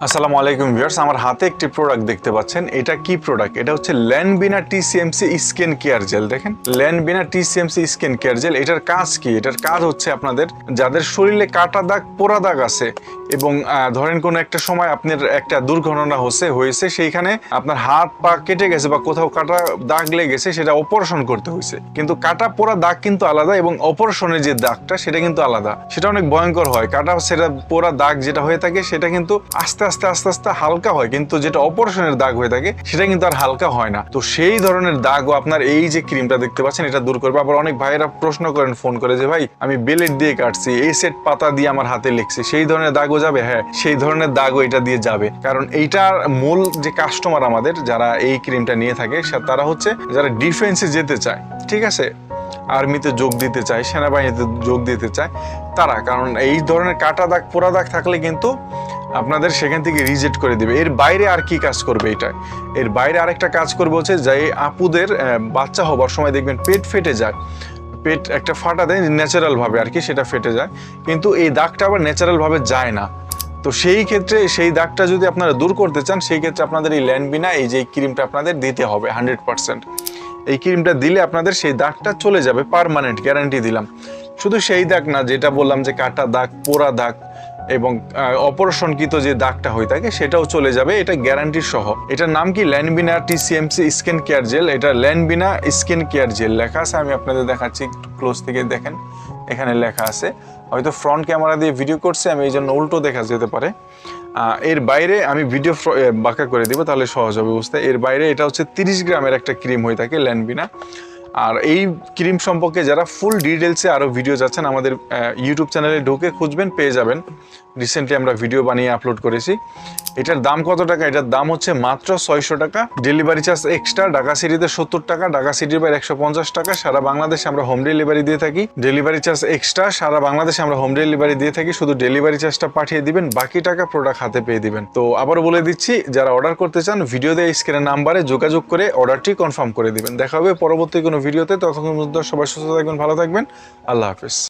আসসালামু আলাইকুম ভিউয়ার্স, আমার হাতে একটি প্রোডাক্ট দেখতে পাচ্ছেন। এটা কি প্রোডাক্ট এটা হচ্ছে Lanbena TCMC skin care gel দেখেন। Lanbena TCMC skin care gel এটার কাজ কি? এটার কাজ হচ্ছে আপনাদের, যাদের শরীরে কাটা দাগ, পোড়া দাগ আছে, এবং ধরেন কোনো একটা সময় আপনার একটা দুর্ঘটনা হচ্ছে, হয়েছে, সেইখানে আপনার হাত পা কেটে গেছে বা কোথাও কাটা দাগ লেগেছে, সেটা অপারেশন করতে হয়েছে। কিন্তু কাটা পোড়া দাগ কিন্তু আলাদা, এবং অপারেশনের যে দাগটা, সেটা কিন্তু আলাদা। সেটা অনেক ভয়ঙ্কর হয়। কাটা, সেটা পোড়া দাগ যেটা হয়ে থাকে, সেটা কিন্তু আস্তে আস্তে আস্তে আস্তে আস্তে হালকা হয়, কিন্তু যেটা অপারেশনের দাগ হয়ে থাকে, সেটা কিন্তু আর হালকা হয় না। তো সেই ধরনের দাগও আপনার এই যে ক্রিমটা দেখতে পাচ্ছেন, এটা দূর করবে। আবার অনেক ভাইয়েরা প্রশ্ন করেন ফোন করে যে, ভাই, আমি বেলেট দিয়ে কাটছি, এই সেট পাতা দিয়ে আমার হাতে লেগছে সেই ধরনের দাগও যাবে? হ্যাঁ সেই ধরনের দাগও এটা দিয়ে যাবে। কারণ এইটার মূল যে কাস্টমার আমাদের, যারা এই ক্রিমটা নিয়ে থাকে তারা হচ্ছে, যারা ডিফেন্সে যেতে চায়, ঠিক আছে? আর্মিতে যোগ দিতে চায়, সেনাবাহিনীতে যোগ দিতে চায় তারা। কারণ এই ধরনের কাটা দাগ, পোড়া দাগ থাকলে কিন্তু আপনাদের সেখান থেকে রিজেক্ট করে দিবে। এর বাইরে আর কি কাজ করবে এটা? এর বাইরে আরেকটা কাজ করবে হচ্ছে যে আপুদের বাচ্চা হবার সময় দেখবেন পেট ফেটে যায়। পেট একটা ফাটা দেয় ন্যাচারালভাবে আর কি সেটা ফেটে যায়। কিন্তু এই দাগটা আবার ন্যাচারালভাবে যায় না। তো সেই ক্ষেত্রে সেই দাগটা যদি আপনারা দূর করতে চান, সেই ক্ষেত্রে আপনাদের এই ল্যান্ডবিনা এই যে ক্রিমটা আপনাদের দিতে হবে হান্ড্রেড পার্সেন্ট এই ক্রিমটা দিলে আপনাদের সেই দাগটা চলে যাবে পারমানেন্ট গ্যারান্টি দিলাম। শুধু সেই দাগ না, যেটা বললাম যে কাটা দাগ, পোড়া দাগ এবং অপারেশনকৃত যে দাগটা হয়ে থাকে সেটাও চলে যাবে, এটা গ্যারান্টি সহ। এটার নাম কি? Lanbena TCMC skin care gel এটা ল্যান্ডবিনা স্কিন কেয়ার জেল লেখা আছে, আমি আপনাদের দেখাচ্ছি ক্লোজ থেকে দেখেন, এখানে লেখা আছে। হয়তো ফ্রন্ট ক্যামেরা দিয়ে ভিডিও করছে, আমি এই জন্য উল্টো দেখা যেতে পারে। এর বাইরে আমি ভিডিও বাঁকা করে দেবো, তাহলে সহজ হবে বুঝতে। এর বাইরে এটা হচ্ছে তিরিশ গ্রামের একটা ক্রিম হয়ে থাকে, ল্যান্ডবিনা। আর এই ক্রিম সম্পর্কে যারা ফুল ডিটেলসে আরও ভিডিও যাচ্ছেন আমাদের ইউটিউব চ্যানেলে ঢুকে খুঁজবেন, পেয়ে যাবেন। রিসেন্টলি আমরা ভিডিও বানিয়ে আপলোড করেছি। এটার দাম কত টাকা? এটার দাম হচ্ছে মাত্র ছয়শো টাকা। ডেলিভারি চার্জ এক্সট্রা ঢাকা সিটিতে সত্তর টাকা, ঢাকা সিটির বাইরে একশো পঞ্চাশ টাকা। সারা বাংলাদেশে আমরা হোম ডেলিভারি দিয়ে থাকি। ডেলিভারি চার্জ এক্সট্রা সারা বাংলাদেশে আমরা হোম ডেলিভারি দিয়ে থাকি। শুধু ডেলিভারি চার্জটা পাঠিয়ে দিবেন, বাকি টাকা প্রোডাক্ট হাতে পেয়ে দিবেন। তো আবারও বলে দিচ্ছি, যারা অর্ডার করতে চান ভিডিও দিয়ে স্ক্রিনের নাম্বারে যোগাযোগ করে অর্ডারটি কনফার্ম করে দিবেন। দেখা হবে পরবর্তী কোনো ভিডিওতে ততক্ষণ সবাই সুস্থ থাকবেন, ভালো থাকবেন। আল্লাহ হাফিজ।